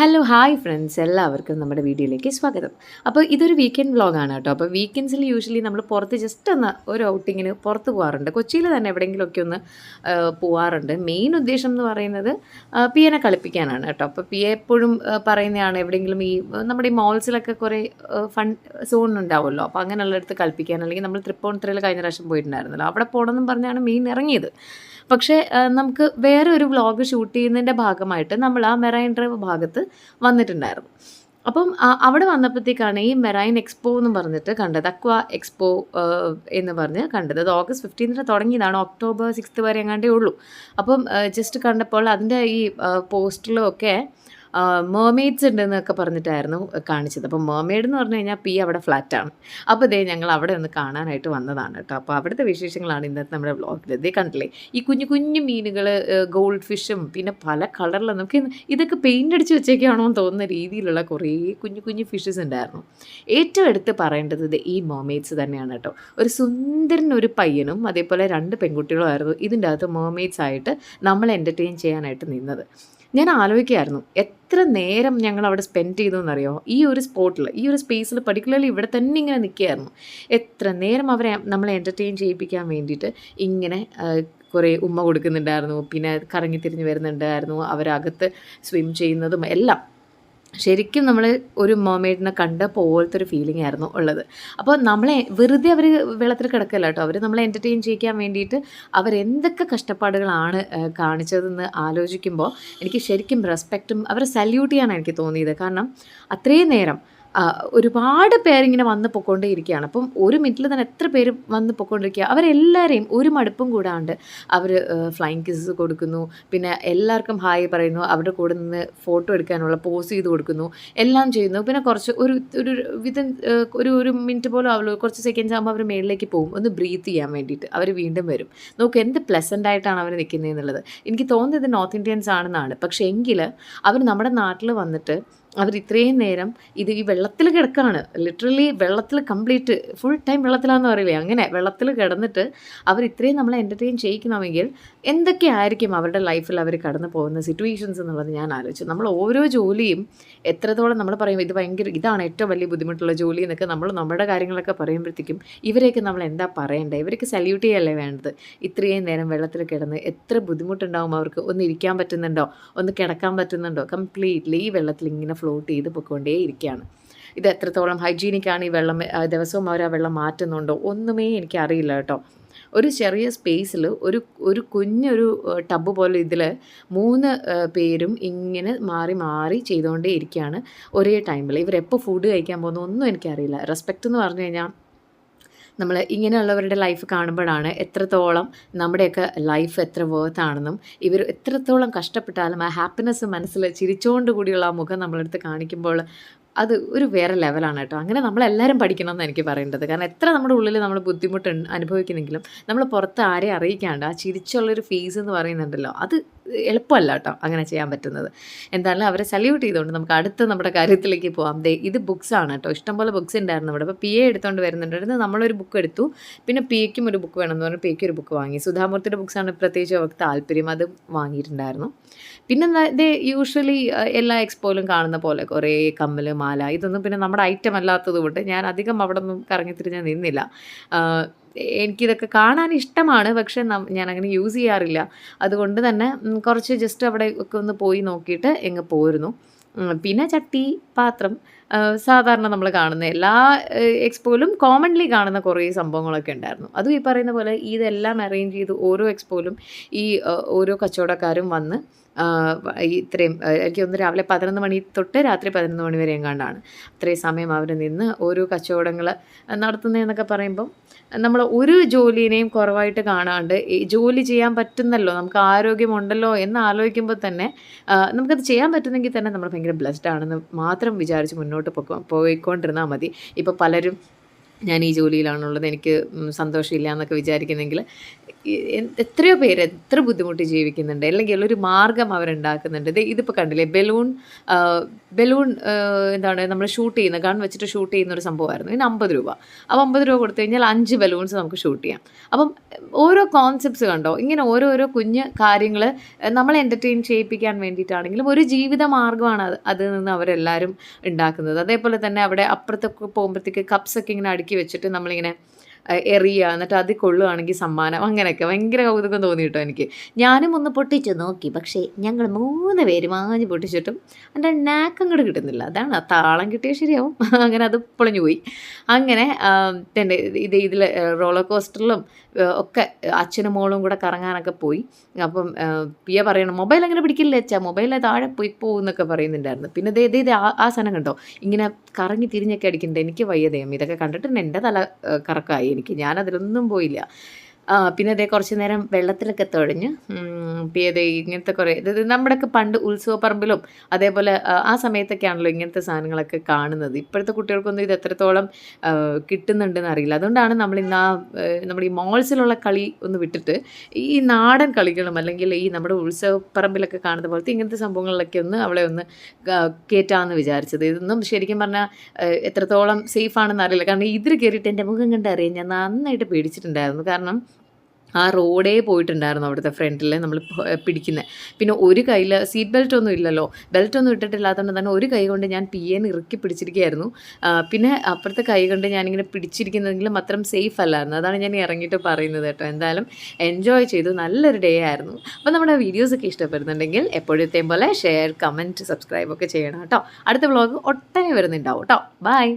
Hello hi friends എല്ലാവർക്കും നമ്മുടെ വീഡിയോയിലേക്ക് സ്വാഗതം. അപ്പോൾ ഇതൊരു വീക്കെൻഡ് വ്ളോഗാണ് കേട്ടോ. അപ്പോൾ വീക്കെൻഡ്സിൽ യൂഷ്വലി നമ്മൾ പുറത്ത് ജസ്റ്റ് ഒന്ന് ഒരു ഔട്ടിങ്ങിന് പുറത്ത് പോകാറുണ്ട് കൊച്ചിയിൽ തന്നെ എവിടെയെങ്കിലുമൊക്കെ ഒന്ന് പോകാറുണ്ട് മെയിൻ ഉദ്ദേശം എന്ന് പറയുന്നത് പിയനെ കളിപ്പിക്കാനാണ് കേട്ടോ. അപ്പോൾ പിയ എപ്പോഴും പറയുന്നതാണ് എവിടെയെങ്കിലും ഈ നമ്മുടെ ഈ മോൾസിലൊക്കെ കുറേ ഫൺ സോൺ ഉണ്ടാവുമല്ലോ. അപ്പോൾ അങ്ങനെയുള്ളടത്ത് കളിപ്പിക്കാൻ അല്ലെങ്കിൽ നമ്മൾ തൃപ്പൂണിത്തുറയിൽ കഴിഞ്ഞ പ്രാവശ്യം പോയിട്ടുണ്ടായിരുന്നല്ലോ. അവിടെ പോകണമെന്നും പറഞ്ഞാണ് മെയിൻ ഇറങ്ങിയത്. പക്ഷേ നമുക്ക് വേറെ ഒരു വ്ളോഗ് ഷൂട്ട് ചെയ്യുന്നതിന്റെ ഭാഗമായിട്ട് നമ്മൾ ആ മെറൈൻ ഡ്രൈവ് ഭാഗത്ത് വന്നിട്ടുണ്ടായിരുന്നു. അപ്പം അവിടെ വന്നപ്പോഴത്തേക്കാണ് ഈ മെറൈൻ എക്സ്പോ എന്ന് പറഞ്ഞിട്ട് കണ്ടത് അക്വ എക്സ്പോ എന്ന് പറഞ്ഞ് കണ്ടത്. അത് ഓഗസ്റ്റ് ഫിഫ്റ്റീൻത്തിന് തുടങ്ങിയതാണ് ഒക്ടോബർ സിക്സ്ത് വരെ എങ്ങാണ്ടേ ഉള്ളൂ. അപ്പം ജസ്റ്റ് കണ്ടപ്പോൾ അതിന്റെ ഈ പോസ്റ്ററിലും ഒക്കെ മേമെയ്ഡ്സ് ഉണ്ടെന്നൊക്കെ പറഞ്ഞിട്ടായിരുന്നു കാണിച്ചത്. അപ്പോൾ മേമെയ്ഡ് എന്ന് പറഞ്ഞു കഴിഞ്ഞാൽ പി അവിടെ ഫ്ലാറ്റാണ്. അപ്പോൾ ഇതേ ഞങ്ങൾ അവിടെ ഒന്ന് കാണാനായിട്ട് വന്നതാണ് കേട്ടോ. അപ്പോൾ അവിടുത്തെ വിശേഷങ്ങളാണ് ഇന്നത്തെ നമ്മുടെ വ്ളോഗിൽ ഇതേ കണ്ടില്ലേ? ഈ കുഞ്ഞു കുഞ്ഞു മീനുകൾ ഗോൾഡ് ഫിഷും പിന്നെ പല കളറിലും നമുക്ക് ഇതൊക്കെ പെയിന്റ് അടിച്ച് വെച്ചേക്കാണോ എന്ന് തോന്നുന്ന രീതിയിലുള്ള കുറേ കുഞ്ഞു കുഞ്ഞു ഫിഷസ് ഉണ്ടായിരുന്നു. ഏറ്റവും എടുത്ത് പറയേണ്ടത് ഇത് ഈ മോമേറ്റ്സ് തന്നെയാണ് കേട്ടോ. ഒരു സുന്ദരൻ ഒരു പയ്യനും അതേപോലെ രണ്ട് പെൺകുട്ടികളും ആയിരുന്നു ഇതിന്റെ അകത്ത് മോമേറ്റ്സ് ആയിട്ട് നമ്മൾ എന്റർടൈൻ ചെയ്യാനായിട്ട് നിന്നത്. ഞാൻ ആലോചിക്കുകയായിരുന്നു എത്ര നേരം ഞങ്ങൾ അവിടെ സ്പെൻഡ് ചെയ്തു എന്നറിയോ ഈ ഒരു സ്പോട്ടിൽ ഈ ഒരു സ്പേസിൽ പർട്ടിക്കുലർലി ഇവിടെ തന്നെ ഇങ്ങനെ നിൽക്കുകയായിരുന്നു. എത്ര നേരം അവരെ നമ്മളെ എന്റർടൈൻ ചെയ്യിപ്പിക്കാൻ വേണ്ടിയിട്ട് ഇങ്ങനെ കുറേ ഉമ്മ കൊടുക്കുന്നുണ്ടായിരുന്നു പിന്നെ കറങ്ങി തിരിഞ്ഞ് വരുന്നുണ്ടായിരുന്നു അവരകത്ത് സ്വിം ചെയ്യുന്നതും എല്ലാം. ശരിക്കും നമ്മൾ ഒരു മൊമേഡിനെ കണ്ട പോലത്തെ ഒരു ഫീലിംഗ് ആയിരുന്നു ഉള്ളത്. അപ്പോൾ നമ്മളെ വെറുതെ അവർ വെള്ളത്തിൽ കിടക്കല്ല കേട്ടോ. അവർ നമ്മളെ എന്റർടൈൻ ചെയ്യിക്കാൻ വേണ്ടിയിട്ട് അവരെന്തൊക്കെ കഷ്ടപ്പാടുകളാണ് കാണിച്ചതെന്ന് ആലോചിക്കുമ്പോൾ എനിക്ക് ശരിക്കും റെസ്പെക്റ്റും അവരെ സല്യൂട്ട് ചെയ്യാനാണ് എനിക്ക് തോന്നിയത്. കാരണം അത്രയും നേരം ഒരുപാട് പേരിങ്ങനെ വന്ന് പൊക്കോണ്ടേയിരിക്കുകയാണ്. അപ്പം ഒരു മിനിറ്റിൽ തന്നെ എത്ര പേര് വന്ന് പൊക്കോണ്ടിരിക്കുക? അവരെല്ലാവരെയും ഒരു മടുപ്പും കൂടാണ്ട് അവർ ഫ്ലൈങ് കിസ്സസ് കൊടുക്കുന്നു. പിന്നെ എല്ലാവർക്കും ഹായ് പറയുന്നു. അവരുടെ കൂടെ നിന്ന് ഫോട്ടോ എടുക്കാനുള്ള പോസ് ചെയ്ത് കൊടുക്കുന്നു. എല്ലാം ചെയ്യുന്നു. പിന്നെ കുറച്ച് ഒരു ഒരു വിതൻ ഒരു ഒരു മിനിറ്റ് പോലും ആവുള്ളൂ കുറച്ച് സെക്കൻഡ്സ് ആകുമ്പോൾ അവർ മേളിലേക്ക് പോകും. ഒന്ന് ബ്രീത്ത് ചെയ്യാൻ വേണ്ടിയിട്ട്. അവർ വീണ്ടും വരും. നോക്ക് എന്ത് പ്ലസന്റ് ആയിട്ടാണ് അവർ നിൽക്കുന്നത് എന്നുള്ളത്. എനിക്ക് തോന്നുന്നത് നോർത്ത് ഇന്ത്യൻസ് ആണെന്നാണ്. പക്ഷേ എങ്കിൽ അവർ നമ്മുടെ നാട്ടിൽ വന്നിട്ട് അവർ ഇത്രയും നേരം ഇത് ഈ വെള്ളത്തിൽ കിടക്കാണ്. ലിറ്ററലി വെള്ളത്തിൽ കംപ്ലീറ്റ് ഫുൾ ടൈം വെള്ളത്തിലാന്ന് പറയില്ലേ? അങ്ങനെ വെള്ളത്തിൽ കിടന്നിട്ട് അവർ ഇത്രയും നമ്മളെ എന്റർടൈൻ ചെയ്യിക്കണമെങ്കിൽ എന്തൊക്കെയായിരിക്കും അവരുടെ ലൈഫിൽ അവർ കടന്നു പോകുന്ന സിറ്റുവേഷൻസ് എന്നുള്ളത് ഞാൻ ആലോചിച്ചു. നമ്മൾ ഓരോ ജോലിയും എത്രത്തോളം നമ്മൾ പറയും ഇത് ഭയങ്കര ഇതാണ് ഏറ്റവും വലിയ ബുദ്ധിമുട്ടുള്ള ജോലി എന്നൊക്കെ നമ്മൾ നമ്മുടെ കാര്യങ്ങളൊക്കെ പറയുമ്പോഴത്തേക്കും ഇവരെയൊക്കെ നമ്മൾ എന്താ പറയേണ്ടത്? ഇവരൊക്കെ സല്യൂട്ട് ചെയ്യല്ലേ വേണ്ടത്? ഇത്രയും നേരം വെള്ളത്തിൽ കിടന്ന് എത്ര ബുദ്ധിമുട്ടുണ്ടാവും അവർക്ക്? ഒന്ന് ഇരിക്കാൻ പറ്റുന്നുണ്ടോ? ഒന്ന് കിടക്കാൻ പറ്റുന്നുണ്ടോ? കംപ്ലീറ്റ്ലി ഈ വെള്ളത്തിൽ ഇങ്ങനെ ഫ്ലോട്ട് ചെയ്ത് പൊയ്ക്കൊണ്ടേ ഇരിക്കുകയാണ്. ഇത് എത്രത്തോളം ഹൈജീനിക്കാണ് ഈ വെള്ളം ദിവസവും അവർ ആ വെള്ളം മാറ്റുന്നുണ്ടോ ഒന്നുമേ എനിക്കറിയില്ല കേട്ടോ. ഒരു ചെറിയ സ്പേസിൽ ഒരു ഒരു കുഞ്ഞൊരു ടബ് പോലെ ഇതിൽ മൂന്ന് പേരും ഇങ്ങനെ മാറി മാറി ചെയ്തുകൊണ്ടേ ഇരിക്കുകയാണ്. ഒരേ ടൈമിൽ ഇവരെപ്പോൾ ഫുഡ് കഴിക്കാൻ പോകുന്ന ഒന്നും എനിക്കറിയില്ല. റെസ്പെക്റ്റ് എന്ന് പറഞ്ഞു കഴിഞ്ഞാൽ നമ്മൾ ഇങ്ങനെയുള്ളവരുടെ ലൈഫ് കാണുമ്പോഴാണ് എത്രത്തോളം നമ്മുടെയൊക്കെ ലൈഫ് എത്ര വേർത്താണെന്നും ഇവർ എത്രത്തോളം കഷ്ടപ്പെട്ടാലും ആ ഹാപ്പിനെസ് മനസ്സിൽ ചിരിച്ചുകൊണ്ട് കൂടിയുള്ള ആ മുഖം നമ്മളെടുത്ത് കാണിക്കുമ്പോൾ അത് ഒരു വേറെ ലെവലാണ് കേട്ടോ. അങ്ങനെ നമ്മളെല്ലാവരും പഠിക്കണം എന്ന് എനിക്ക് പറയേണ്ടത്. കാരണം എത്ര നമ്മുടെ ഉള്ളിൽ നമ്മൾ ബുദ്ധിമുട്ട് അനുഭവിക്കുന്നെങ്കിലും നമ്മൾ പുറത്ത് ആരെയും അറിയിക്കാണ്ട് ആ ചിരിച്ചുള്ളൊരു ഫേസ് എന്ന് പറയുന്നുണ്ടല്ലോ അത് എളുപ്പമല്ല കേട്ടോ അങ്ങനെ ചെയ്യാൻ പറ്റുന്നത്. എന്തായാലും അവരെ സല്യൂട്ട് ചെയ്തുകൊണ്ട് നമുക്ക് അടുത്ത നമ്മുടെ കാര്യത്തിലേക്ക് പോകാം ദേ ഇത് ബുക്സാണ് കേട്ടോ. ഇഷ്ടംപോലെ ബുക്സ് ഉണ്ടായിരുന്നു ഇവിടെ. അപ്പോൾ പി എ എടുത്തുകൊണ്ട് വരുന്നുണ്ടായിരുന്നു നമ്മളൊരു ബുക്ക് എടുത്തു. പിന്നെ പി എക്കും ഒരു ബുക്ക് വേണമെന്ന് പറഞ്ഞാൽ പി എക്ക് ഒരു ബുക്ക് വാങ്ങി. സുധാമൂർത്തിയുടെ ബുക്സാണ് പ്രത്യേകിച്ച് അവർക്ക് താല്പര്യം. അത് വാങ്ങിയിട്ടുണ്ടായിരുന്നു. പിന്നെ ഇത് യൂഷ്വലി എല്ലാ എക്സ്പോയിലും കാണുന്ന പോലെ കുറേ കമ്മൽ മാല ഇതൊന്നും പിന്നെ നമ്മുടെ ഐറ്റം അല്ലാത്തത് കൊണ്ട് ഞാൻ അധികം അവിടെ ഒന്നും കറങ്ങിത്തിരിഞ്ഞ് നിന്നില്ല. എനിക്കിതൊക്കെ കാണാൻ ഇഷ്ടമാണ് പക്ഷേ ഞാൻ അങ്ങനെ യൂസ് ചെയ്യാറില്ല. അതുകൊണ്ട് തന്നെ കുറച്ച് ജസ്റ്റ് അവിടെ ഒക്കെ ഒന്ന് പോയി നോക്കിയിട്ട് എങ്ങ് പോയിരുന്നു പിന്നെ ചട്ടി പാത്രം സാധാരണ നമ്മൾ കാണുന്ന എല്ലാ എക്സ്പോയിലും കോമൺലി കാണുന്ന കുറേ സംഭവങ്ങളൊക്കെ ഉണ്ടായിരുന്നു. അതും ഈ പറയുന്ന പോലെ ഇതെല്ലാം അറേഞ്ച് ചെയ്ത് ഓരോ എക്സ്പോയിലും ഈ ഓരോ കച്ചവടക്കാരും വന്ന് ഇത്രയും എനിക്ക് ഒന്ന് രാവിലെ പതിനൊന്ന് മണി തൊട്ട് രാത്രി പതിനൊന്ന് മണി വരെ എങ്ങാണ്ടാണ് അത്രയും സമയം അവർ നിന്ന് ഓരോ കച്ചവടങ്ങൾ നടത്തുന്നതെന്നൊക്കെ പറയുമ്പം നമ്മൾ ഒരു ജോലിനെയും കുറവായിട്ട് കാണാണ്ട് ജോലി ചെയ്യാൻ പറ്റുന്നല്ലോ നമുക്ക് ആരോഗ്യമുണ്ടല്ലോ എന്ന് ആലോചിക്കുമ്പോൾ തന്നെ നമുക്കത് ചെയ്യാൻ പറ്റുന്നെങ്കിൽ തന്നെ നമ്മൾ ഭയങ്കര ബ്ലെസ്ഡ് ആണെന്ന് മാത്രം വിചാരിച്ച് മുന്നോട്ട് പൊക്കോ പോയിക്കൊണ്ടിരുന്നാൽ മതി. ഇപ്പോൾ പലരും ഞാൻ ഈ ജോലിയിലാണുള്ളത് എനിക്ക് സന്തോഷമില്ല എന്നൊക്കെ വിചാരിക്കുന്നെങ്കിൽ എത്രയോ പേര് എത്ര ബുദ്ധിമുട്ടി ജീവിക്കുന്നുണ്ട്. അല്ലെങ്കിൽ ഒരു മാർഗം അവരുണ്ടാക്കുന്നുണ്ട്. ഇതിപ്പോൾ കണ്ടില്ലേ ബലൂൺ ബലൂൺ എന്താണ് നമ്മൾ ഷൂട്ട് ചെയ്യുന്ന ഗൺ വെച്ചിട്ട് ഷൂട്ട് ചെയ്യുന്ന ഒരു സംഭവമായിരുന്നു. ഇതിന് അമ്പത് രൂപ. അപ്പോൾ അമ്പത് രൂപ കൊടുത്തു കഴിഞ്ഞാൽ അഞ്ച് ബലൂൺസ് നമുക്ക് ഷൂട്ട് ചെയ്യാം. അപ്പം ഓരോ കോൺസെപ്റ്റ്സ് കണ്ടോ ഇങ്ങനെ ഓരോരോ കുഞ്ഞ് കാര്യങ്ങൾ നമ്മളെ എന്റർടൈൻ ചെയ്യിപ്പിക്കാൻ വേണ്ടിയിട്ടാണെങ്കിലും ഒരു ജീവിത മാർഗമാണ് അത് അതിൽ നിന്ന് അവരെല്ലാവരും ഉണ്ടാക്കുന്നത്. അതേപോലെ തന്നെ അവിടെ അപ്പുറത്തൊക്കെ പോകുമ്പോഴത്തേക്ക് കപ്സൊക്കെ ഇങ്ങനെ അടുക്കി വെച്ചിട്ട് നമ്മളിങ്ങനെ എറിയുക എന്നിട്ട് അത് കൊള്ളുകയാണെങ്കിൽ സമ്മാനം അങ്ങനെയൊക്കെ ഭയങ്കര കൗതുകം തോന്നി കേട്ടോ എനിക്ക്. ഞാനും ഒന്ന് പൊട്ടിച്ചു നോക്കി പക്ഷേ ഞങ്ങൾ മൂന്ന് പേര് മാഞ്ഞ് പൊട്ടിച്ചിട്ടും എന്റെ നാക്കം കൂടെ കിട്ടുന്നില്ല. അതാണ് ആ താളം കിട്ടിയാൽ ശരിയാവും. അങ്ങനെ അത് പൊളിഞ്ഞു പോയി. അങ്ങനെ തന്നെ ഇത് ഇതിൽ റോളർ കോസ്റ്ററിലും ഒക്കെ അച്ഛനും മോളും കൂടെ കറങ്ങാനൊക്കെ പോയി. അപ്പം പിയ പറയണം മൊബൈൽ അങ്ങനെ പിടിക്കില്ല അച്ഛാ? മൊബൈൽ താഴെ പോയി പോകുന്നൊക്കെ പറയുന്നുണ്ടായിരുന്നു. പിന്നെ ദേ ദേ ആ സാധനം കണ്ടോ? ഇങ്ങനെ കറങ്ങി തിരിഞ്ഞൊക്കെ അടിക്കുന്നുണ്ട്. എനിക്ക് വയ്യതേം ഇതൊക്കെ കണ്ടിട്ട് എന്റെ തല കറക്കായി. എനിക്ക്. ഞാനതിലൊന്നും പോയില്ല. പിന്നെ അതേ കുറച്ച് നേരം വെള്ളത്തിലൊക്കെ തുഴഞ്ഞ് ദേ ഇങ്ങനത്തെ കുറേ ഇത് നമ്മുടെയൊക്കെ പണ്ട് ഉത്സവപ്പറമ്പിലും അതേപോലെ ആ, സമയത്തൊക്കെ ആണല്ലോ ഇങ്ങനത്തെ സാധനങ്ങളൊക്കെ കാണുന്നത്. ഇപ്പോഴത്തെ കുട്ടികൾക്കൊന്നും ഇത് എത്രത്തോളം കിട്ടുന്നുണ്ടെന്ന് അറിയില്ല. അതുകൊണ്ടാണ് നമ്മൾ ഇന്ന് ആ നമ്മുടെ ഈ മോൾസിലുള്ള കളി ഒന്ന് വിട്ടിട്ട് ഈ നാടൻ കളികളും അല്ലെങ്കിൽ ഈ നമ്മുടെ ഉത്സവപ്പറമ്പിലൊക്കെ കാണുന്ന പോലത്തെ ഇങ്ങനത്തെ സംഭവങ്ങളിലൊക്കെ ഒന്ന് അവളെ ഒന്ന് കയറ്റാമെന്ന് വിചാരിച്ചത്. ഇതൊന്നും ശരിക്കും പറഞ്ഞാൽ എത്രത്തോളം സേഫ് ആണെന്ന് അറിയില്ല. കാരണം ഇതിൽ കയറിയിട്ട് എന്റെ മുഖം കണ്ടറിയാൻ ഞാൻ നന്നായിട്ട് പേടിച്ചിട്ടുണ്ടായിരുന്നു. കാരണം ആ റോഡേ പോയിട്ടുണ്ടായിരുന്നു അവിടുത്തെ ഫ്രണ്ടിൽ നമ്മൾ പിടിക്കുന്നത് പിന്നെ ഒരു കയ്യിൽ സീറ്റ് ബെൽറ്റ് ഒന്നും ഇല്ലല്ലോ. ബെൽറ്റ് ഒന്നും ഇട്ടിട്ടില്ലാത്തതുകൊണ്ട് തന്നെ ഒരു കൈ കൊണ്ട് ഞാൻ പി എൻ ഇറുക്കി പിടിച്ചിരിക്കുകയായിരുന്നു. പിന്നെ അപ്പുറത്തെ കൈ കൊണ്ട് ഞാനിങ്ങനെ പിടിച്ചിരിക്കുന്നതെങ്കിലും അത്രയും സേഫ് അല്ലായിരുന്നു. അതാണ് ഞാൻ ഇറങ്ങിയിട്ട് പറയുന്നത് കേട്ടോ. എന്തായാലും എൻജോയ് ചെയ്തു. നല്ലൊരു ഡേ ആയിരുന്നു. അപ്പോൾ നമ്മുടെ വീഡിയോസൊക്കെ ഇഷ്ടപ്പെടുന്നുണ്ടെങ്കിൽ എപ്പോഴത്തെയും പോലെ ഷെയർ കമന്റ് സബ്സ്ക്രൈബ് ഒക്കെ ചെയ്യണം കേട്ടോ. അടുത്ത വ്ളോഗ് ഒട്ടനെ വരുന്നുണ്ടാവും കേട്ടോ. ബൈ